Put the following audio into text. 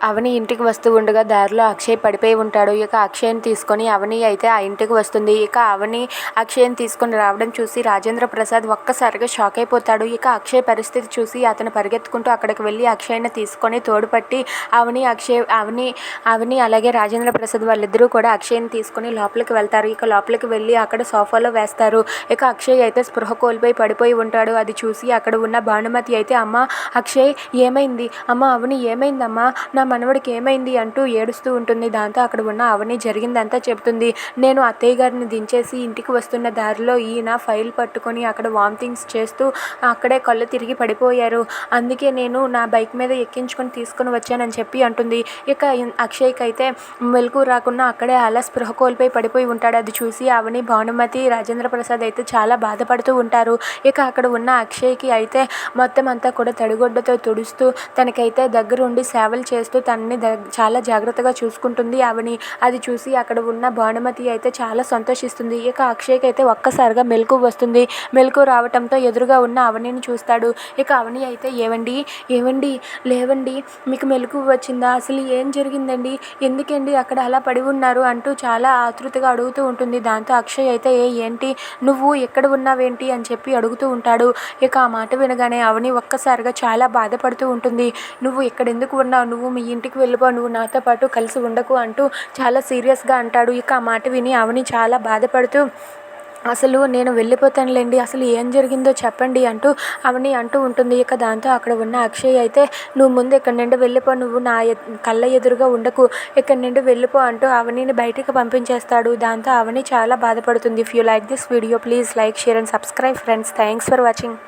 అవని ఇంటికి వస్తూ ఉండగా దారిలో అక్షయ్ పడిపోయి ఉంటాడు. ఇక అక్షయ్ని తీసుకొని అవని అయితే ఆ ఇంటికి వస్తుంది. ఇక అవని అక్షయ్ని తీసుకొని రావడం చూసి రాజేంద్ర ప్రసాద్ ఒక్కసారిగా షాక్ అయిపోతాడు. ఇక అక్షయ్ పరిస్థితి చూసి అతను పరిగెత్తుకుంటూ అక్కడికి వెళ్ళి అక్షయ్ని తీసుకొని తోడుపట్టి అవని అక్షయ్ అవని అవని అలాగే రాజేంద్ర ప్రసాద్ వాళ్ళిద్దరూ కూడా అక్షయ్ని తీసుకొని లోపలికి వెళ్తారు. ఇక లోపలికి వెళ్ళి అక్కడ సోఫాలో వేస్తారు. ఇక అక్షయ్ అయితే స్పృహ కోల్పోయి పడిపోయి ఉంటాడు. అది చూసి అక్కడ ఉన్న భానుమతి అయితే అమ్మ అక్షయ్ ఏమైంది? అమ్మ అవని ఏమైందమ్మా? నా మనవడికి ఏమైంది అంటూ ఏడుస్తూ ఉంటుంది. దాంతో అక్కడ ఉన్న అవని జరిగిందంతా చెబుతుంది. నేను అత్తయ్య గారిని దించేసి ఇంటికి వస్తున్న దారిలో ఈయన ఫైల్ పట్టుకొని అక్కడ వామిటింగ్స్ చేస్తూ అక్కడే కళ్ళు తిరిగి పడిపోయారు. అందుకే నేను నా బైక్ మీద ఎక్కించుకొని తీసుకొని వచ్చానని చెప్పి అంటుంది. ఇక అక్షయ్కి అయితే మెలకు రాకుండా అక్కడే అలా స్పృహ కోల్పోయి పడిపోయి ఉంటాడు. అది చూసి అవని భానుమతి రాజేంద్ర ప్రసాద్ అయితే చాలా బాధపడుతూ ఉంటారు. ఇక అక్కడ ఉన్న అక్షయ్కి అయితే మొత్తం అంతా కూడా తడిగొడ్డతో తుడుస్తూ తనకైతే దగ్గరుండి సేవలు చేస్తూ తనని చాలా జాగ్రత్తగా చూసుకుంటుంది. ఆవిని అది చూసి అక్కడ ఉన్న భానుమతి అయితే చాలా సంతోషిస్తుంది. ఇక అక్షయ్కి అయితే ఒక్కసారిగా మెలకు వస్తుంది. మెలకు రావటంతో ఎదురుగా ఉన్న అవనిని చూస్తాడు. ఇక అవని అయితే ఏవండి? ఏవండి? లేవండి? మీకు మెలకు వచ్చిందా? అసలు ఏం జరిగిందండి? ఎందుకండి అక్కడ అలా పడి ఉన్నారు? అంటూ చాలా ఆతృతగా అడుగుతూ ఉంటుంది. దాంతో అక్షయ్ అయితే ఏ ఏంటి? నువ్వు ఎక్కడ ఉన్నావేంటి? అని చెప్పి అడుగుతూ ఉంటాడు. ఇక ఆ మాట వినగానే అవని ఒక్కసారిగా చాలా బాధపడుతూ ఉంటుంది. నువ్వు ఇక్కడ ఎందుకు ఉన్నావు? నువ్వు మీ ఇంటికి వెళ్ళిపో నువ్వు నాతో పాటు కలిసి ఉండకు అంటూ చాలా సీరియస్గా అంటాడు. ఇక ఆ మాట విని అవని చాలా బాధపడుతూ అసలు నేను వెళ్ళిపోతానులేండి అసలు ఏం జరిగిందో చెప్పండి అంటూ అవని అంటూ ఉంటుంది. ఇక దాంతో అక్కడ ఉన్న అక్షయ్ అయితే నువ్వు ముందు ఇక్కడి నుండి వెళ్ళిపో నువ్వు నా కళ్ళ ఎదురుగా ఉండకు. ఇక్కడి నుండి వెళ్ళిపో అంటూ అవనిని బయటికి పంపించేస్తాడు. దాంతో అవని చాలా బాధపడుతుంది. If you like this video please like share and subscribe friends thanks for watching